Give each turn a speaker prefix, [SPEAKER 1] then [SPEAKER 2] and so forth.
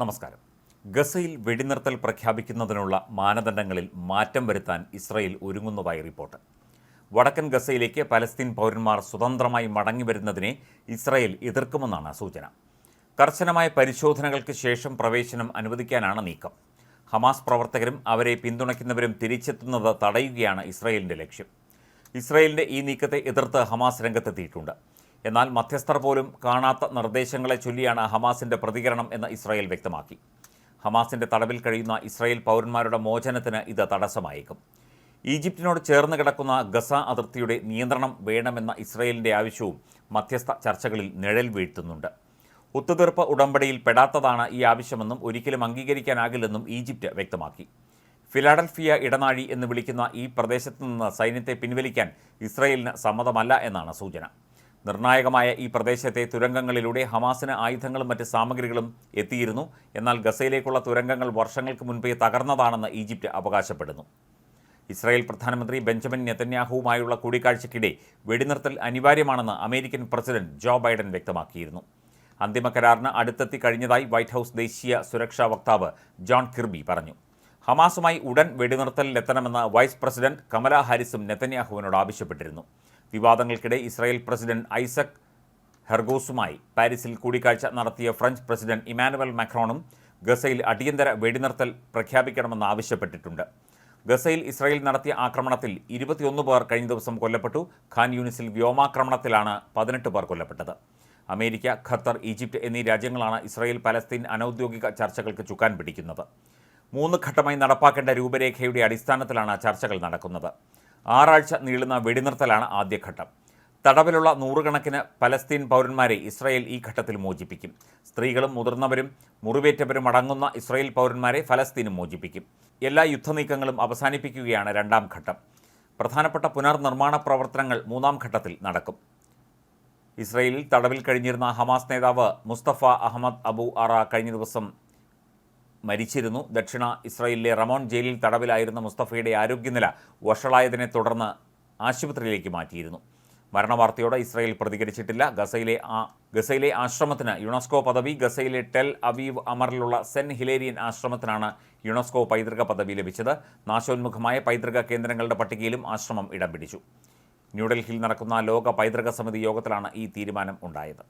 [SPEAKER 1] നമസ്കാരം. ഗസയിൽ വെടിനിർത്തൽ പ്രഖ്യാപിക്കുന്നതിനുള്ള മാനദണ്ഡങ്ങളിൽ മാറ്റം വരുത്താൻ ഇസ്രയേൽ ഒരുങ്ങുന്നതായി റിപ്പോർട്ട്. വടക്കൻ ഗസയിലേക്ക് പലസ്തീൻ പൗരന്മാർ സ്വതന്ത്രമായി മടങ്ങിവരുന്നതിനെ ഇസ്രയേൽ എതിർക്കുമെന്നാണ് സൂചന. കർശനമായ പരിശോധനകൾക്ക് ശേഷം പ്രവേശനം അനുവദിക്കാനാണ് നീക്കം. ഹമാസ് പ്രവർത്തകരും അവരെ പിന്തുണയ്ക്കുന്നവരും തിരിച്ചെത്തുന്നത് തടയുകയാണ് ഇസ്രയേലിന്റെ ലക്ഷ്യം. ഇസ്രയേലിന്റെ ഈ നീക്കത്തെ എതിർത്ത് ഹമാസ് രംഗത്തെത്തിയിട്ടുണ്ട്. എന്നാൽ മധ്യസ്ഥർ പോലും കാണാത്ത നിർദ്ദേശങ്ങളെ ചൊല്ലിയാണ് ഹമാസിന്റെ പ്രതികരണം എന്ന് ഇസ്രായേൽ വ്യക്തമാക്കി. ഹമാസിന്റെ തടവിൽ കഴിയുന്ന ഇസ്രായേൽ പൗരന്മാരുടെ മോചനത്തിന് ഇത് തടസ്സമായേക്കും. ഈജിപ്തിനോട് ചേർന്ന് കിടക്കുന്ന ഗസ അതിർത്തിയുടെ നിയന്ത്രണം വേണമെന്ന ഇസ്രായേലിന്റെ ആവശ്യവും മധ്യസ്ഥ ചർച്ചകളിൽ നിഴൽ വീഴ്ത്തുന്നുണ്ട്. ഒത്തുതീർപ്പ് ഉടമ്പടിയിൽ പെടാത്തതാണ് ഈ ആവശ്യമെന്നും ഒരിക്കലും അംഗീകരിക്കാനാകില്ലെന്നും ഈജിപ്ത് വ്യക്തമാക്കി. ഫിലാഡൽഫിയ ഇടനാഴി എന്ന് വിളിക്കുന്ന ഈ പ്രദേശത്ത് നിന്ന് സൈന്യത്തെ പിൻവലിക്കാൻ ഇസ്രായേലിന് സമ്മതമല്ല എന്നാണ് സൂചന. നിർണായകമായ ഈ പ്രദേശത്തെ തുരങ്കങ്ങളിലൂടെ ഹമാസിന് ആയുധങ്ങളും മറ്റ് സാമഗ്രികളും എത്തിയിരുന്നു. എന്നാൽ ഗസയിലേക്കുള്ള തുരങ്കങ്ങൾ വർഷങ്ങൾക്ക് മുൻപേ തകർന്നതാണെന്ന് ഈജിപ്റ്റ് അവകാശപ്പെടുന്നു. ഇസ്രായേൽ പ്രധാനമന്ത്രി ബെഞ്ചമിൻ നെതന്യാഹുവുമായുള്ള കൂടിക്കാഴ്ചയ്ക്കിടെ വെടിനിർത്തൽ അനിവാര്യമാണെന്ന് അമേരിക്കൻ പ്രസിഡന്റ് ജോ ബൈഡൻ വ്യക്തമാക്കിയിരുന്നു. അന്തിമ കരാറിന് അടുത്തെത്തി കഴിഞ്ഞതായി വൈറ്റ് ഹൗസ് ദേശീയ സുരക്ഷാ വക്താവ് ജോൺ കിർബി പറഞ്ഞു. ഹമാസുമായി ഉടൻ വെടിനിർത്തലിലെത്തണമെന്ന് വൈസ് പ്രസിഡന്റ് കമലാ ഹാരിസും നെതന്യാഹുവിനോട് ആവശ്യപ്പെട്ടിരുന്നു. വിവാദങ്ങൾക്കിടെ ഇസ്രായേൽ പ്രസിഡന്റ് ഐസക് ഹെർഗോസുമായി പാരീസിൽ കൂടിക്കാഴ്ച നടത്തിയ ഫ്രഞ്ച് പ്രസിഡന്റ് ഇമാനുവൽ മാക്രോണും ഗസയിൽ അടിയന്തര വെടിനിർത്തൽ പ്രഖ്യാപിക്കണമെന്ന് ആവശ്യപ്പെട്ടിട്ടുണ്ട്. ഗസയിൽ ഇസ്രായേൽ നടത്തിയ ആക്രമണത്തിൽ ഇരുപത്തിയൊന്ന് പേർ കഴിഞ്ഞ ദിവസം കൊല്ലപ്പെട്ടു. ഖാൻ യൂണിസിൽ വ്യോമാക്രമണത്തിലാണ് പതിനെട്ട് പേർ കൊല്ലപ്പെട്ടത്. അമേരിക്ക ഖത്തർ ഈജിപ്റ്റ് എന്നീ രാജ്യങ്ങളാണ് ഇസ്രായേൽ പലസ്തീൻ അനൌദ്യോഗിക ചർച്ചകൾക്ക് ചുക്കാൻ പിടിക്കുന്നത്. മൂന്ന് ഘട്ടമായി നടപ്പാക്കേണ്ട രൂപരേഖയുടെ അടിസ്ഥാനത്തിലാണ് ചർച്ചകൾ നടക്കുന്നത്. ആറാഴ്ച നീളുന്ന വെടിനിർത്തലാണ് ആദ്യഘട്ടം. തടവിലുള്ള നൂറുകണക്കിന് പലസ്തീൻ പൗരന്മാരെ ഇസ്രായേൽ ഈ ഘട്ടത്തിൽ മോചിപ്പിക്കും. സ്ത്രീകളും മുതിർന്നവരും മുറിവേറ്റവരും അടങ്ങുന്ന ഇസ്രായേൽ പൗരന്മാരെ ഫലസ്തീനും മോചിപ്പിക്കും. എല്ലാ യുദ്ധനീക്കങ്ങളും അവസാനിപ്പിക്കുകയാണ് രണ്ടാം ഘട്ടം. പ്രധാനപ്പെട്ട പുനർനിർമ്മാണ പ്രവർത്തനങ്ങൾ മൂന്നാം ഘട്ടത്തിൽ നടക്കും. ഇസ്രയേലിൽ തടവിൽ കഴിഞ്ഞിരുന്ന ഹമാസ് നേതാവ് മുസ്തഫ അഹമ്മദ് അബു അറ കഴിഞ്ഞ ദിവസം മരിച്ചിരുന്നു. ദക്ഷിണ ഇസ്രായേലിലെ റമോൺ ജയിലിൽ തടവിലായിരുന്ന മുസ്തഫയുടെ ആരോഗ്യനില വഷളായതിനെ തുടർന്ന് ആശുപത്രിയിലേക്ക് മാറ്റിയിരുന്നു. മരണവാർത്തയോട് ഇസ്രായേൽ പ്രതികരിച്ചിട്ടില്ല. ഗസയിലെ ആ ഗസയിലെ ആശ്രമത്തിന് യുണെസ്കോ പദവി ഗസയിലെ ടെൽ അവീവ് അമറിലുള്ള സെൻ ഹിലേരിയൻ ആശ്രമത്തിനാണ് യുണെസ്കോ പൈതൃക പദവി ലഭിച്ചത്. നാശോന്മുഖമായ പൈതൃക കേന്ദ്രങ്ങളുടെ പട്ടികയിലും ആശ്രമം ഇടം പിടിച്ചു ന്യൂഡൽഹിയിൽ നടക്കുന്ന ലോക പൈതൃക സമിതി യോഗത്തിലാണ് ഈ തീരുമാനം ഉണ്ടായത്.